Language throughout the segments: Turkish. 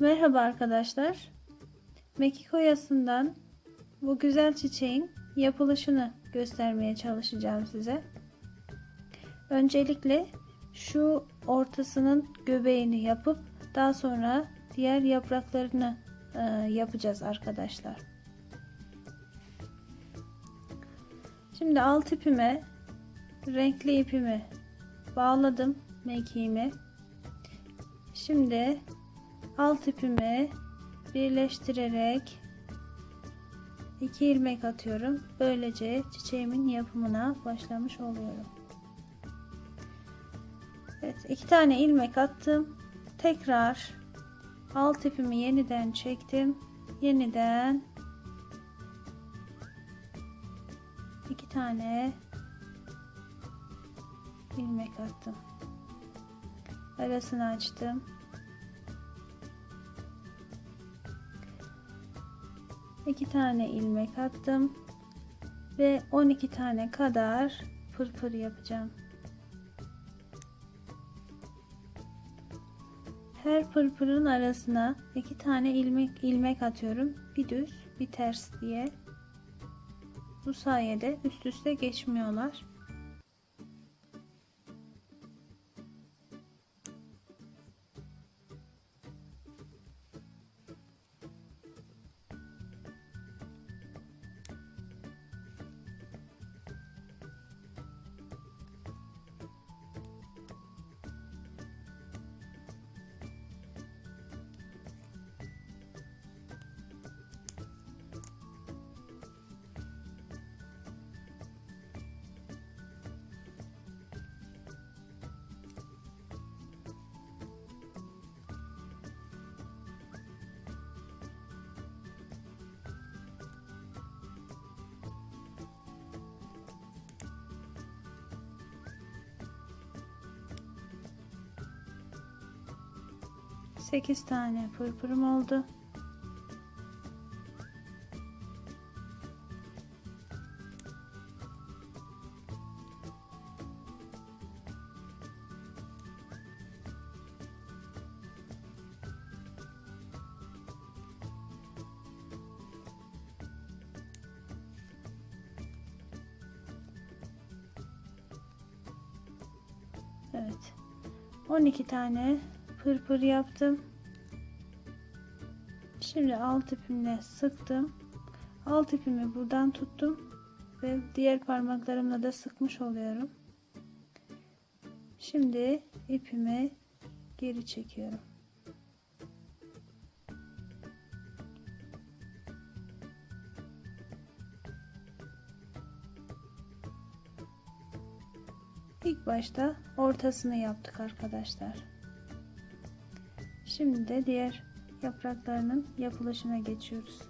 Merhaba arkadaşlar. Mekik oyasından bu güzel çiçeğin yapılışını göstermeye çalışacağım size. Öncelikle şu ortasının göbeğini yapıp daha sonra diğer yapraklarını e, yapacağız arkadaşlar. Şimdi alt ipime renkli ipimi bağladım mekiğimi. Şimdi alt ipimi birleştirerek iki ilmek atıyorum. Böylece çiçeğimin yapımına başlamış oluyorum. Evet, iki tane ilmek attım. Tekrar alt ipimi yeniden çektim. Yeniden iki tane ilmek attım. Arasını açtım. İki tane ilmek attım ve 12 tane kadar pırpır yapacağım. Her pırpırın arasına iki tane ilmek ilmek atıyorum. Bir düz, bir ters diye. Bu sayede üst üste geçmiyorlar. 8 tane pırpırım oldu. Evet. 12 tane pırpır yaptım. Şimdi alt ipimle sıktım. Alt ipimi buradan tuttum ve diğer parmaklarımla da sıkmış oluyorum. Şimdi ipimi geri çekiyorum. İlk başta ortasını yaptık arkadaşlar. Şimdi de diğer yapraklarının yapılışına geçiyoruz.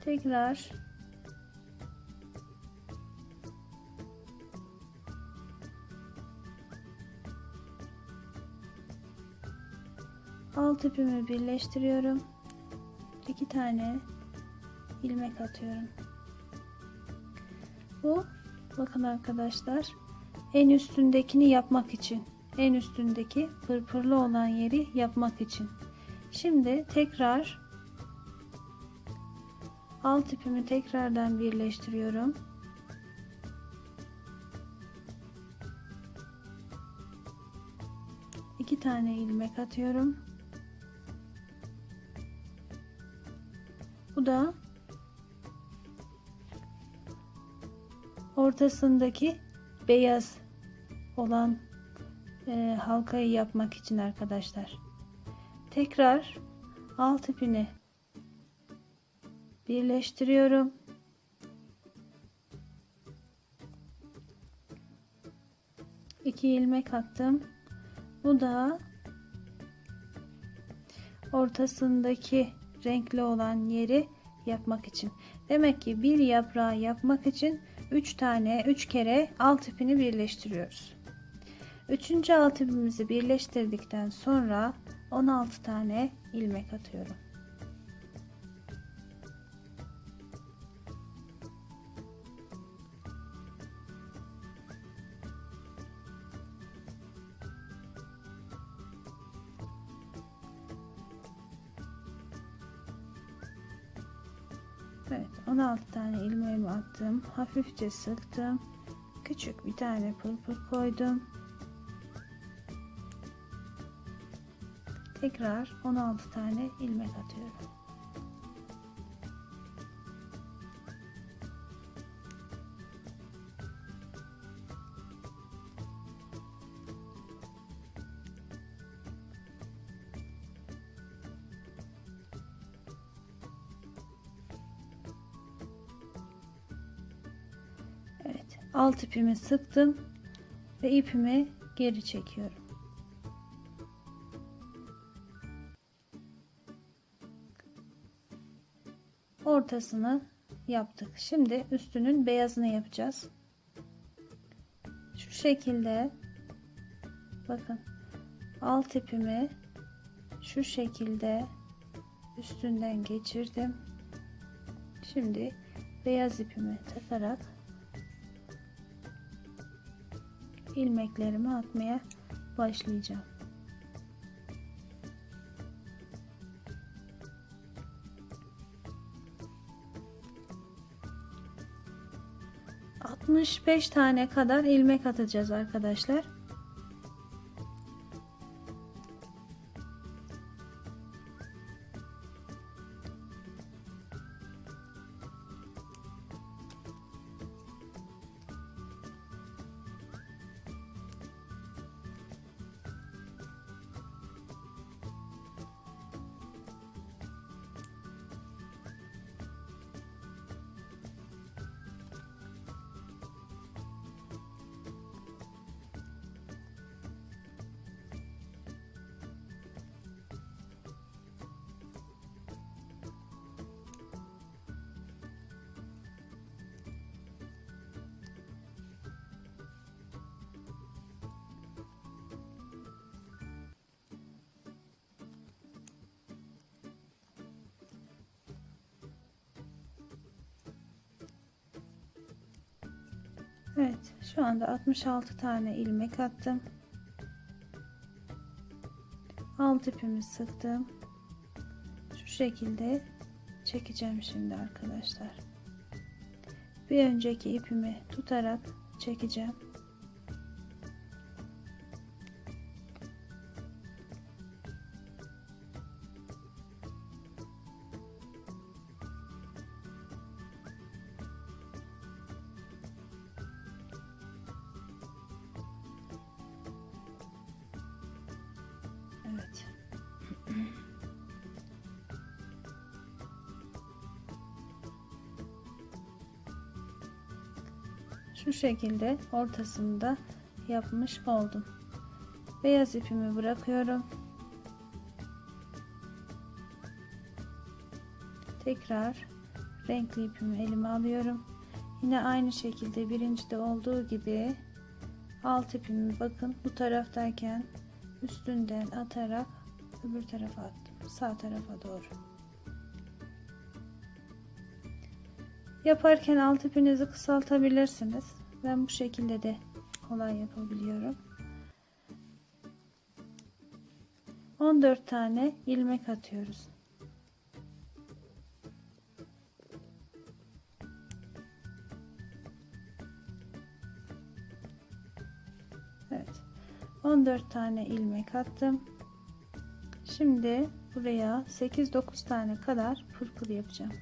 Tekrar alt ipimi birleştiriyorum. iki tane ilmek atıyorum. Bu bakın arkadaşlar en üstündekini yapmak için en üstündeki pırpırlı olan yeri yapmak için. Şimdi tekrar alt ipimi tekrardan birleştiriyorum. İki tane ilmek atıyorum. Bu da ortasındaki beyaz olan e, halkayı yapmak için arkadaşlar. Tekrar alt ipini birleştiriyorum. İki ilmek attım. Bu da ortasındaki renkli olan yeri yapmak için. Demek ki bir yaprağı yapmak için 3 tane 3 kere alt ipini birleştiriyoruz. Üçüncü alt ipimizi birleştirdikten sonra 16 tane ilmek atıyorum. Evet 16 tane ilmeğimi attım. Hafifçe sıktım. Küçük bir tane pırpır koydum. Tekrar 16 tane ilmek atıyorum. Alt ipimi sıktım ve ipimi geri çekiyorum. Ortasını yaptık. Şimdi üstünün beyazını yapacağız. Şu şekilde bakın alt ipimi şu şekilde üstünden geçirdim. Şimdi beyaz ipimi takarak ilmeklerimi atmaya başlayacağım. Beş tane kadar ilmek atacağız arkadaşlar. Evet şu anda 66 tane ilmek attım. Alt ipimi sıktım. Şu şekilde çekeceğim şimdi arkadaşlar. Bir önceki ipimi tutarak çekeceğim. Şekilde ortasında yapmış oldum. Beyaz ipimi bırakıyorum. Tekrar renkli ipimi elime alıyorum. Yine aynı şekilde birincide olduğu gibi alt ipimi bakın bu taraftayken üstünden atarak öbür tarafa attım. Sağ tarafa doğru. Yaparken alt ipinizi kısaltabilirsiniz. Ben bu şekilde de kolay yapabiliyorum. 14 tane ilmek atıyoruz. Evet. 14 tane ilmek attım. Şimdi buraya 8-9 tane kadar pırpır yapacağım.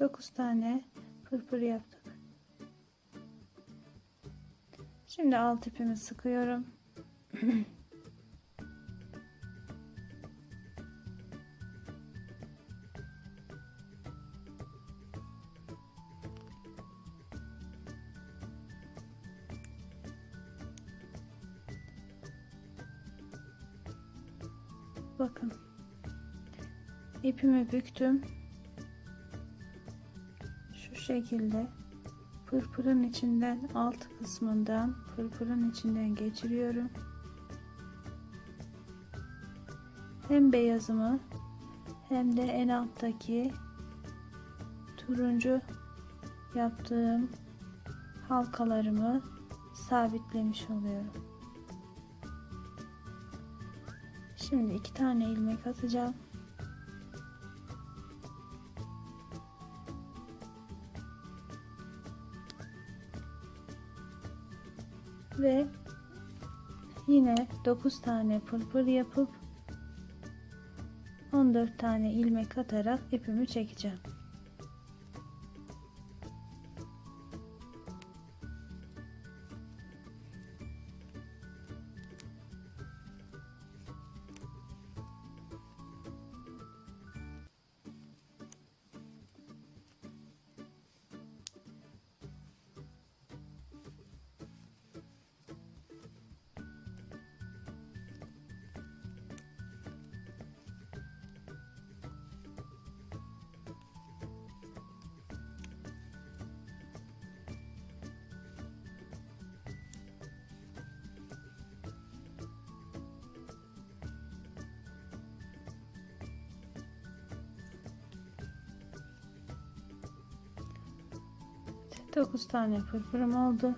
9 tane pırpır yaptık. Şimdi alt ipimi sıkıyorum. Bakın. ipimi büktüm. Şekilde pırpırın içinden alt kısmından pırpırın içinden geçiriyorum. Hem beyazımı hem de en alttaki turuncu yaptığım halkalarımı sabitlemiş oluyorum. Şimdi iki tane ilmek atacağım. Ve yine 9 tane pırpır yapıp 14 tane ilmek atarak ipimi çekeceğim. Dokuz tane pırpırım oldu.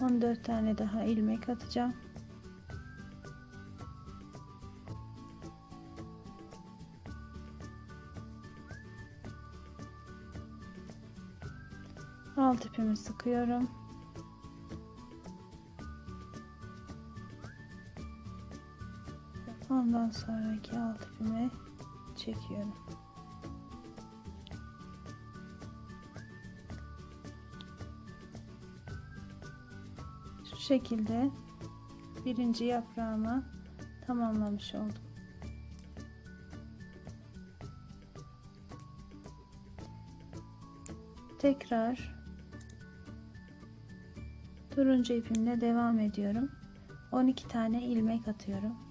14 tane daha ilmek atacağım. Alt ipimi sıkıyorum. Ondan sonraki alt ipimi çekiyorum. Şekilde birinci yaprağımı tamamlamış oldum. Tekrar turuncu ipimle devam ediyorum. 12 tane ilmek atıyorum.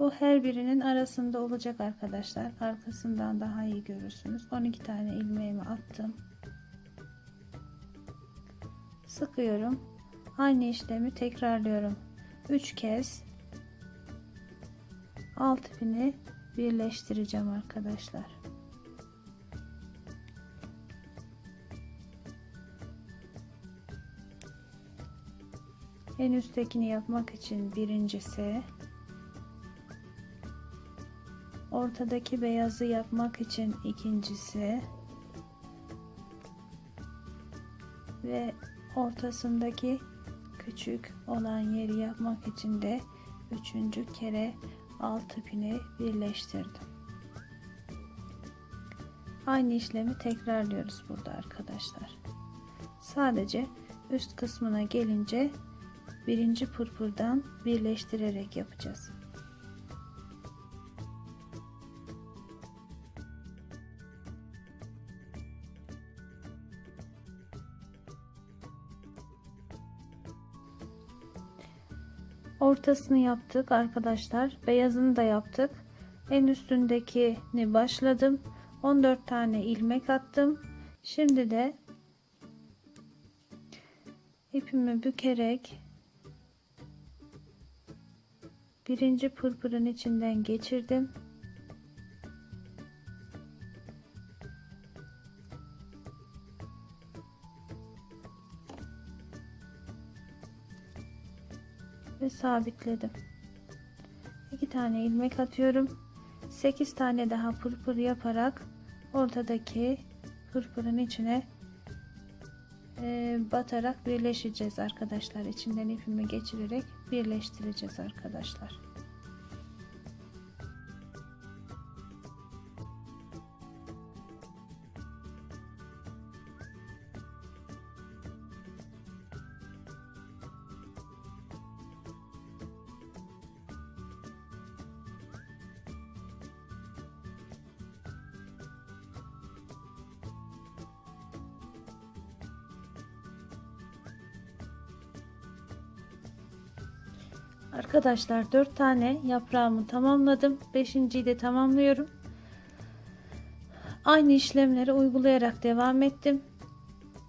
Bu her birinin arasında olacak arkadaşlar. Arkasından daha iyi görürsünüz. 12 tane ilmeğimi attım. Sıkıyorum. Aynı işlemi tekrarlıyorum. 3 kez alt ipini birleştireceğim arkadaşlar. En üsttekini yapmak için birincisi ortadaki beyazı yapmak için ikincisi ve ortasındaki küçük olan yeri yapmak için de üçüncü kere alt ipini birleştirdim. Aynı işlemi tekrarlıyoruz burada arkadaşlar. Sadece üst kısmına gelince birinci pırpırdan birleştirerek yapacağız. Ortasını yaptık arkadaşlar. Beyazını da yaptık. En üstündekini başladım. 14 tane ilmek attım. Şimdi de ipimi bükerek birinci pırpırın içinden geçirdim ve sabitledim. 2 tane ilmek atıyorum. 8 tane daha pırpır yaparak ortadaki pırpırın içine e, batarak birleşeceğiz arkadaşlar. İçinden ipimi geçirerek birleştireceğiz arkadaşlar. Arkadaşlar 4 tane yaprağımı tamamladım. 5.yi de tamamlıyorum. Aynı işlemleri uygulayarak devam ettim.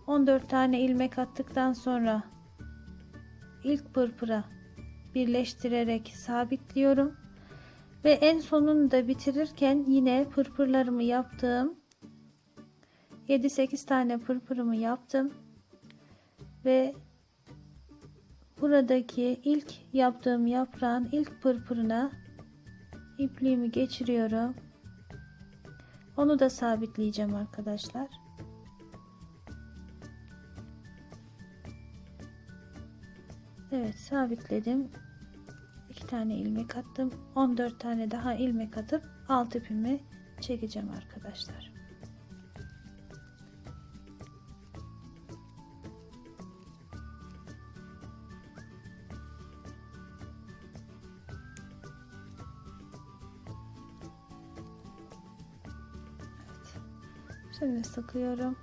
14 tane ilmek attıktan sonra ilk pırpıra birleştirerek sabitliyorum. Ve en sonunu da bitirirken yine pırpırlarımı yaptım. 7-8 tane pırpırımı yaptım. Ve buradaki ilk yaptığım yaprağın ilk pırpırına ipliğimi geçiriyorum. Onu da sabitleyeceğim arkadaşlar. Evet sabitledim. 2 tane ilmek attım. 14 tane daha ilmek atıp alt ipimi çekeceğim arkadaşlar. Şimdi sıkıyorum.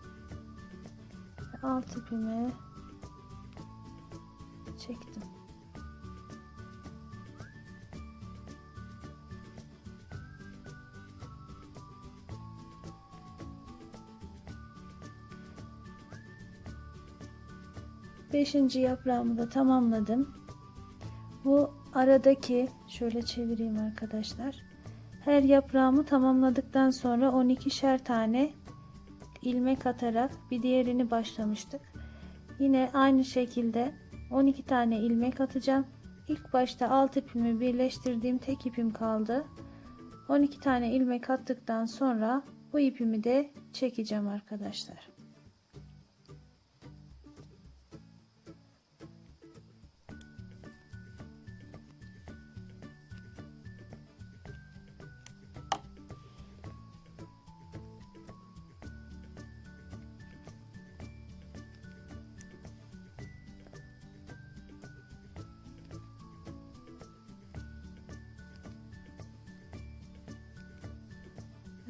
Alt ipimi çektim. Beşinci yaprağımı da tamamladım. Bu aradaki şöyle çevireyim arkadaşlar. Her yaprağımı tamamladıktan sonra 12'şer tane ilmek atarak bir diğerini başlamıştık. Yine aynı şekilde 12 tane ilmek atacağım. İlk başta alt ipimi birleştirdiğim tek ipim kaldı. 12 tane ilmek attıktan sonra bu ipimi de çekeceğim arkadaşlar.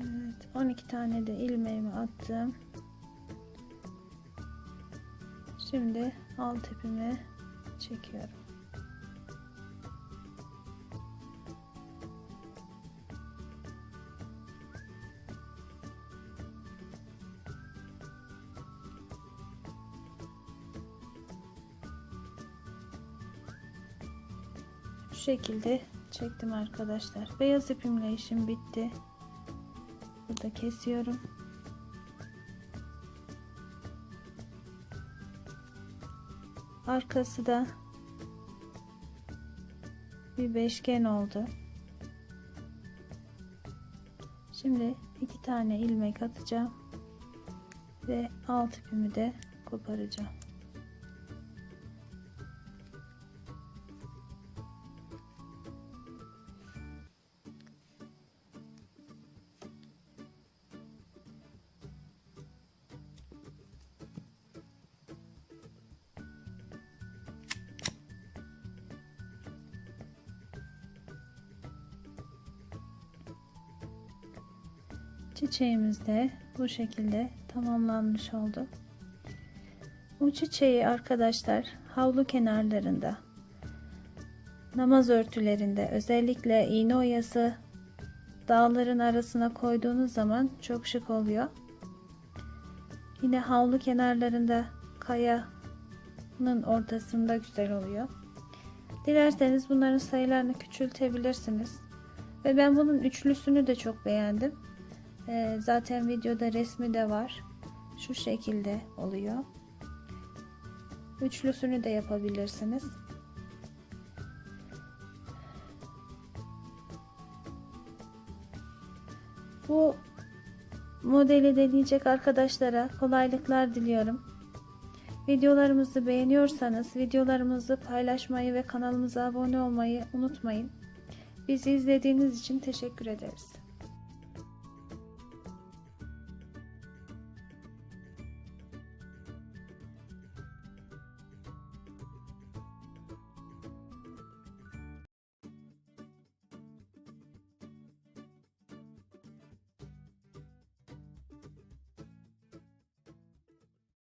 Evet, 12 tane de ilmeğimi attım. Şimdi alt ipimi çekiyorum. Şekilde çektim arkadaşlar. Beyaz ipimle işim bitti. Burada kesiyorum. Arkası da bir beşgen oldu. Şimdi iki tane ilmek atacağım ve alt ipimi de koparacağım. Çiçeğimiz de bu şekilde tamamlanmış oldu. Bu çiçeği arkadaşlar havlu kenarlarında, namaz örtülerinde özellikle iğne oyası dağların arasına koyduğunuz zaman çok şık oluyor. Yine havlu kenarlarında kayanın ortasında güzel oluyor. Dilerseniz bunların sayılarını küçültebilirsiniz. Ve ben bunun üçlüsünü de çok beğendim. Ee, zaten videoda resmi de var. Şu şekilde oluyor. Üçlüsünü de yapabilirsiniz. Bu modeli deneyecek arkadaşlara kolaylıklar diliyorum. Videolarımızı beğeniyorsanız videolarımızı paylaşmayı ve kanalımıza abone olmayı unutmayın. Bizi izlediğiniz için teşekkür ederiz.